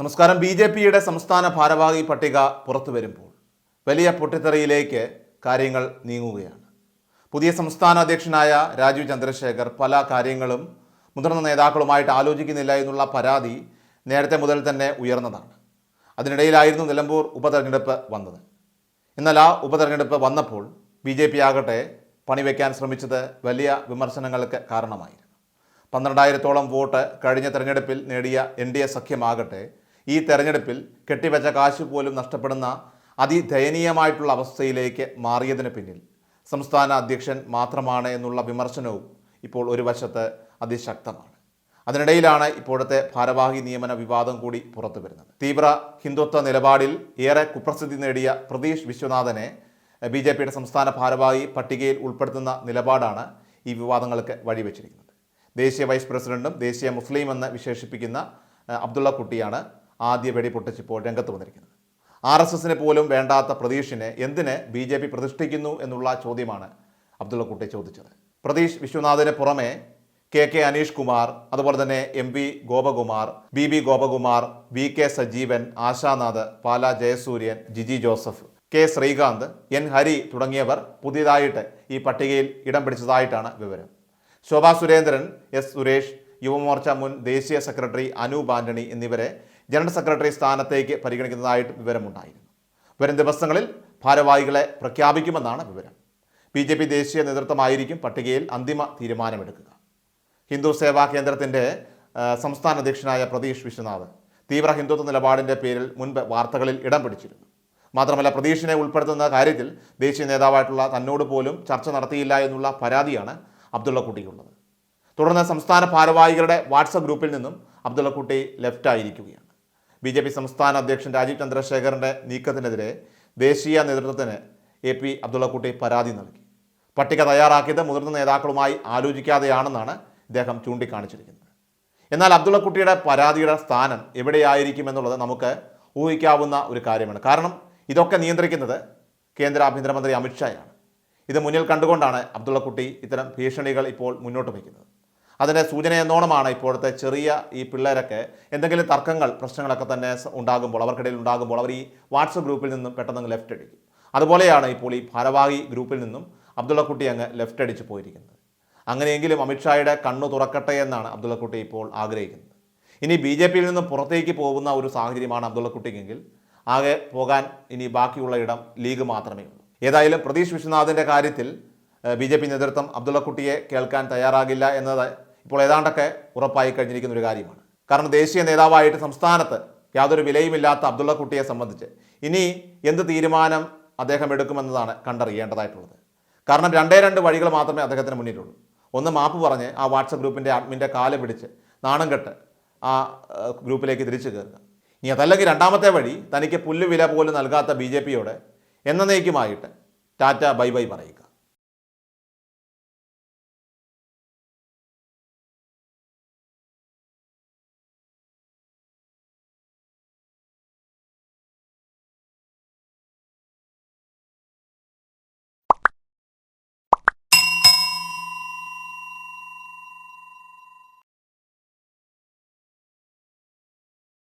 നമസ്കാരം. B J പിയുടെ സംസ്ഥാന ഭാരവാഹി പട്ടിക പുറത്തു വരുമ്പോൾ വലിയ പൊട്ടിത്തെറിയിലേക്ക് കാര്യങ്ങൾ നീങ്ങുകയാണ്. പുതിയ സംസ്ഥാന അധ്യക്ഷനായ രാജീവ് ചന്ദ്രശേഖർ പല കാര്യങ്ങളും മുതിർന്ന നേതാക്കളുമായിട്ട് ആലോചിക്കുന്നില്ല എന്നുള്ള പരാതി നേരത്തെ മുതൽ തന്നെ ഉയർന്നതാണ്. അതിനിടയിലായിരുന്നു നിലമ്പൂർ ഉപതെരഞ്ഞെടുപ്പ് വന്നത്. എന്നാൽ ആ ഉപതെരഞ്ഞെടുപ്പ് വന്നപ്പോൾ ബി ജെ പി ആകട്ടെ പണിവെക്കാൻ ശ്രമിച്ചത് വലിയ വിമർശനങ്ങൾക്ക് കാരണമായിരുന്നു. പന്ത്രണ്ടായിരത്തോളം വോട്ട് കഴിഞ്ഞ തെരഞ്ഞെടുപ്പിൽ നേടിയ എൻ ഡി എ സഖ്യമാകട്ടെ ഈ തെരഞ്ഞെടുപ്പിൽ കെട്ടിവെച്ച കാശ് പോലും നഷ്ടപ്പെടുന്ന അതിദയനീയമായിട്ടുള്ള അവസ്ഥയിലേക്ക് മാറിയതിന് പിന്നിൽ സംസ്ഥാന അധ്യക്ഷൻ മാത്രമാണ് എന്നുള്ള വിമർശനവും ഇപ്പോൾ ഒരു വശത്ത് അതിശക്തമാണ്. അതിനിടയിലാണ് ഇപ്പോഴത്തെ ഭാരവാഹി നിയമന വിവാദം കൂടി പുറത്തു വരുന്നത്. തീവ്ര ഹിന്ദുത്വ നിലപാടിൽ ഏറെ കുപ്രസിദ്ധി നേടിയ പ്രതീഷ് വിശ്വനാഥനെ ബി ജെ പിയുടെ സംസ്ഥാന ഭാരവാഹി പട്ടികയിൽ ഉൾപ്പെടുത്തുന്ന നിലപാടാണ് ഈ വിവാദങ്ങൾക്ക് വഴിവെച്ചിരിക്കുന്നത്. ദേശീയ വൈസ് പ്രസിഡന്റും ദേശീയ മുസ്ലിം എന്ന് വിശേഷിപ്പിക്കുന്ന അബ്ദുള്ള കുട്ടിയാണ് ആദ്യ വെടി പൊട്ടിച്ചിപ്പോൾ രംഗത്ത് വന്നിരിക്കുന്നത്. ആർ എസ് എസിന് പോലും വേണ്ടാത്ത പ്രതീഷിനെ എന്തിന് ബി ജെ പി പ്രതിഷ്ഠിക്കുന്നു എന്നുള്ള ചോദ്യമാണ് അബ്ദുള്ള കുട്ടി ചോദിച്ചത്. പ്രതീഷ് വിശ്വനാഥിന് പുറമെ കെ കെ അനീഷ് കുമാർ അതുപോലെ തന്നെ M V Gopakumar B B Gopakumar V K Sajeevan Ashanath Pala Jayasuryan Jiji Joseph K Sreekanth N Hari തുടങ്ങിയവർ പുതിയതായിട്ട് ഈ പട്ടികയിൽ ഇടം പിടിച്ചതായിട്ടാണ് വിവരം. ശോഭാ സുരേന്ദ്രൻ എസ് സുരേഷ് യുവമോർച്ച മുൻ ദേശീയ സെക്രട്ടറി അനൂപ് ആന്റണി എന്നിവരെ ജനറൽ സെക്രട്ടറി സ്ഥാനത്തേക്ക് പരിഗണിക്കുന്നതായിട്ട് വിവരമുണ്ടായിരുന്നു. വരും ദിവസങ്ങളിൽ ഭാരവാഹികളെ പ്രഖ്യാപിക്കുമെന്നാണ് വിവരം. ബി ജെ പി ദേശീയ നേതൃത്വമായിരിക്കും പട്ടികയിൽ അന്തിമ തീരുമാനമെടുക്കുക. ഹിന്ദു സേവാ കേന്ദ്രത്തിന്റെ സംസ്ഥാന അധ്യക്ഷനായ പ്രതീഷ് വിശ്വനാഥ് തീവ്ര ഹിന്ദുത്വ നിലപാടിന്റെ പേരിൽ മുൻപ് വാർത്തകളിൽ ഇടം പിടിച്ചിരുന്നു. മാത്രമല്ല പ്രതീഷിനെ ഉൾപ്പെടുത്തുന്ന കാര്യത്തിൽ ദേശീയ നേതാവായിട്ടുള്ള തന്നോട് പോലും ചർച്ച നടത്തിയില്ല എന്നുള്ള പരാതിയാണ് അബ്ദുള്ളക്കുട്ടിക്കുള്ളത്. തുടർന്ന് സംസ്ഥാന ഭാരവാഹികളുടെ വാട്സപ്പ് ഗ്രൂപ്പിൽ നിന്നും അബ്ദുള്ളക്കുട്ടി ലെഫ്റ്റ് ആയിരിക്കുകയാണ്. ബി ജെ പി സംസ്ഥാന അധ്യക്ഷൻ രാജീവ് ചന്ദ്രശേഖറിന്റെ നീക്കത്തിനെതിരെ ദേശീയ നേതൃത്വത്തിന് എ പി അബ്ദുള്ളക്കുട്ടി പരാതി നൽകി. പട്ടിക തയ്യാറാക്കിയത് മുതിർന്ന നേതാക്കളുമായി ആലോചിക്കാതെയാണെന്നാണ് ഇദ്ദേഹം ചൂണ്ടിക്കാണിച്ചിരിക്കുന്നത്. എന്നാൽ അബ്ദുള്ളക്കുട്ടിയുടെ പരാതിയുടെ സ്ഥാനം എവിടെയായിരിക്കുമെന്നുള്ളത് നമുക്ക് ഊഹിക്കാവുന്ന ഒരു കാര്യമാണ്. കാരണം ഇതൊക്കെ നിയന്ത്രിക്കുന്നത് കേന്ദ്ര ആഭ്യന്തരമന്ത്രി അമിത്ഷായാണ് ഇത് മുന്നിൽ കണ്ടുകൊണ്ടാണ് അബ്ദുള്ളക്കുട്ടി ഇത്തരം ഭീഷണികൾ ഇപ്പോൾ മുന്നോട്ട് വയ്ക്കുന്നത്. അതിന്റെ സൂചന എന്നോണമാണ് ഇപ്പോഴത്തെ ചെറിയ ഈ പിള്ളേരൊക്കെ എന്തെങ്കിലും തർക്കങ്ങൾ പ്രശ്നങ്ങളൊക്കെ തന്നെ ഉണ്ടാകുമ്പോൾ അവർക്കിടയിൽ ഉണ്ടാകുമ്പോൾ അവർ ഈ വാട്സപ്പ് ഗ്രൂപ്പിൽ നിന്നും പെട്ടെന്ന് ലെഫ്റ്റ് അടിക്കും. അതുപോലെയാണ് ഇപ്പോൾ ഈ ഭാരവാഹി ഗ്രൂപ്പിൽ നിന്നും അബ്ദുള്ളക്കുട്ടി അങ്ങ് ലെഫ്റ്റ് അടിച്ച് പോയിരിക്കുന്നത്. അങ്ങനെയെങ്കിലും അമിത്ഷായുടെ കണ്ണു തുറക്കട്ടെ എന്നാണ് അബ്ദുള്ളക്കുട്ടി ഇപ്പോൾ ആഗ്രഹിക്കുന്നത്. ഇനി ബി ജെ പിയിൽ നിന്നും പുറത്തേക്ക് പോകുന്ന ഒരു സാഹചര്യമാണ് അബ്ദുള്ളക്കുട്ടിക്കെങ്കിൽ ആകെ പോകാൻ ഇനി ബാക്കിയുള്ള ഇടം ലീഗ് മാത്രമേ ഉള്ളൂ. ഏതായാലും പ്രതീഷ് വിശ്വനാഥിന്റെ കാര്യത്തിൽ ബി ജെ പി നേതൃത്വം അബ്ദുള്ളക്കുട്ടിയെ കേൾക്കാൻ തയ്യാറാകില്ല എന്നത് ഇപ്പോൾ ഏതാണ്ടൊക്കെ ഉറപ്പായി കഴിഞ്ഞിരിക്കുന്ന ഒരു കാര്യമാണ്. കാരണം ദേശീയ നേതാവായിട്ട് സംസ്ഥാനത്ത് യാതൊരു വിലയുമില്ലാത്ത അബ്ദുള്ള കുട്ടിയെ സംബന്ധിച്ച് ഇനി എന്ത് തീരുമാനം അദ്ദേഹം എടുക്കുമെന്നതാണ് കണ്ടറിയേണ്ടതായിട്ടുള്ളത്. കാരണം രണ്ടേ രണ്ട് വഴികൾ മാത്രമേ അദ്ദേഹത്തിന് മുന്നിലുള്ളൂ. ഒന്ന് മാപ്പ് പറഞ്ഞ് ആ വാട്സപ്പ് ഗ്രൂപ്പിന്റെ അഡ്മിന്റെ കാൽ പിടിച്ച് നാണം കെട്ട് ആ ഗ്രൂപ്പിലേക്ക് തിരിച്ചു കയറുക. ഇനി അതല്ലെങ്കിൽ രണ്ടാമത്തെ വഴി തനിക്ക് പുല്ലുവില പോലും നൽകാത്ത ബി ജെ പിയോട് എന്നേക്കുമായിട്ട് ടാറ്റ ബൈ ബൈ പറയുക.